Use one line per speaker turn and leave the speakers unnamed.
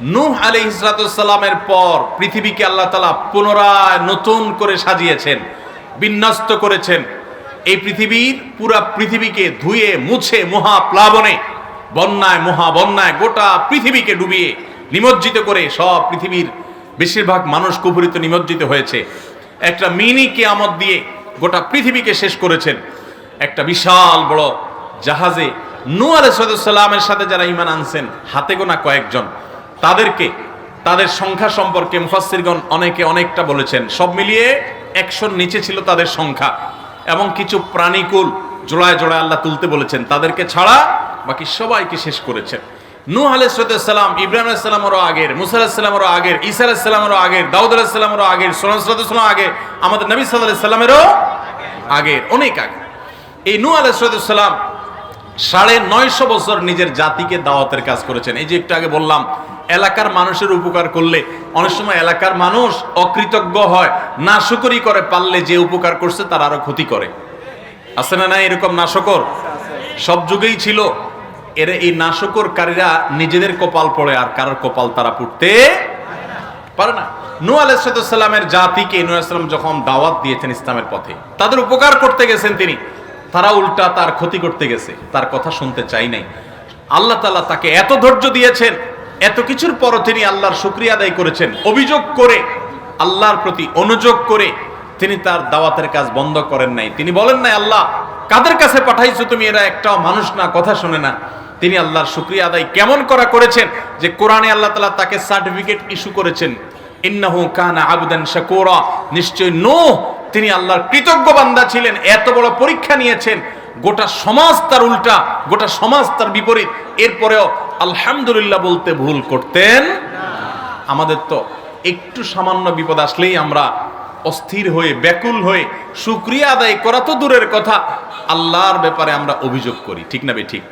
নূহ আলী ইসরাতামের পর পৃথিবীকে আল্লাহ তালা পুনরায় নতুন করে সাজিয়েছেন, বিন্যস্ত করেছেন। এই পৃথিবীর পুরা পৃথিবীকে ধুয়ে, মুছে, মহাপ্লাবনে, বন্যায়, মহাবন্যায় গোটা পৃথিবীকে ডুবিয়ে নিমজ্জিত করে সব পৃথিবীর বেশিরভাগ মানুষ কুপুরিত নিমজ্জিত হয়েছে। একটা মিনি কেয়ামত দিয়ে গোটা পৃথিবীকে শেষ করেছেন। একটা বিশাল বড় জাহাজে নূ আলাইসালামের সাথে যারা ইমান আনছেন, হাতে গোনা কয়েকজন। তাদেরকে, তাদের সংখ্যা সম্পর্কে মুফাসসিরগণ অনেকে অনেকটা বলেছেন। সব মিলিয়ে একশোর নিচে ছিল তাদের সংখ্যা। এবং কিছু প্রাণীকুল জোড়ায় জোড়ায় আল্লাহ তুলতে বলেছেন। তাদেরকে ছাড়া বাকি সবাইকে শেষ করেছেন। নূহ আলাইসালাম ইব্রাহিম আলাইসালামেরও আগের, মুসা আলাইসালামেরও আগের, ঈসা আলাইসালামেরও আগের, দাউদ আলাইসালামেরও আগের সোলাম সাল্লাম আগের আমাদের নবী সাল্লাহ সাল্লামেরও আগের, অনেক আগে। এই নূহ আলাইসালাম সাড়ে নয়শো বছর নিজের জাতিকে দাওয়াতের কাজ করেছেন। এই যে একটু আগে বললাম, এলাকার মানুষের উপকার করলে অনেক সময় এলাকার মানুষ অকৃতজ্ঞ হয়, নাশকরি করে, পারলে যে উপকার করছে তার আরও ক্ষতি করে। আছে না না এরকম নাশকর? সব যুগেই ছিল। এর এই নাশকরকারীরা নিজেদের কপাল পড়ে আর কারোর কপাল তারা পুড়তে পারে না। নু আলাইসালামের জাতিকে নু আলাইসালাম যখন দাওয়াত দিয়েছেন ইসলামের পথে, তাদের উপকার করতে গেছেন তিনি। তারা উল্টা তার ক্ষতি করতে গেছে, তার কথা শুনতে চাই নাই। আল্লাহ তালা তাকে এত ধৈর্য দিয়েছেন, এত কিছুর পরও তিনি আল্লাহর শুক্রিয়া আদায় করেছেন, অভিযোগ করে, আল্লাহর প্রতি অনুযোগ করে তিনি তার দাওয়াতের কাজ বন্ধ করেন নাই। তিনি বলেন নাই, আল্লাহ, কাদের কাছে পাঠাইছো তুমি? এরা একটাও মানুষ না, কথা শুনে না। তিনি আল্লাহর শুক্রিয়া আদায় কেমন করা করেছেন? যে কোরআনে আল্লাহ তালা তাকে সার্টিফিকেট ইস্যু করেছেন, ইন্নাহু কানা আবদান শাকুরা। নিশ্চয় নূহ তিনি আল্লাহর কৃতজ্ঞ বান্দা ছিলেন, এত বড় পরীক্ষা নিয়েছেন, গোটা সমাজ তার উল্টা, গোটা সমাজ তার বিপরীত। এরপরেও আলহামদুলিল্লাহ বলতে ভুল করতেন আমাদের তো একটু সামান্য বিপদ আসলেই আমরা অস্থির হয়ে, ব্যাকুল হয়ে শুক্রিয়া আদায় করা তো দূরের কথা, আল্লাহর ব্যাপারে আমরা অভিযোগ করি, ঠিক না বে ঠিক?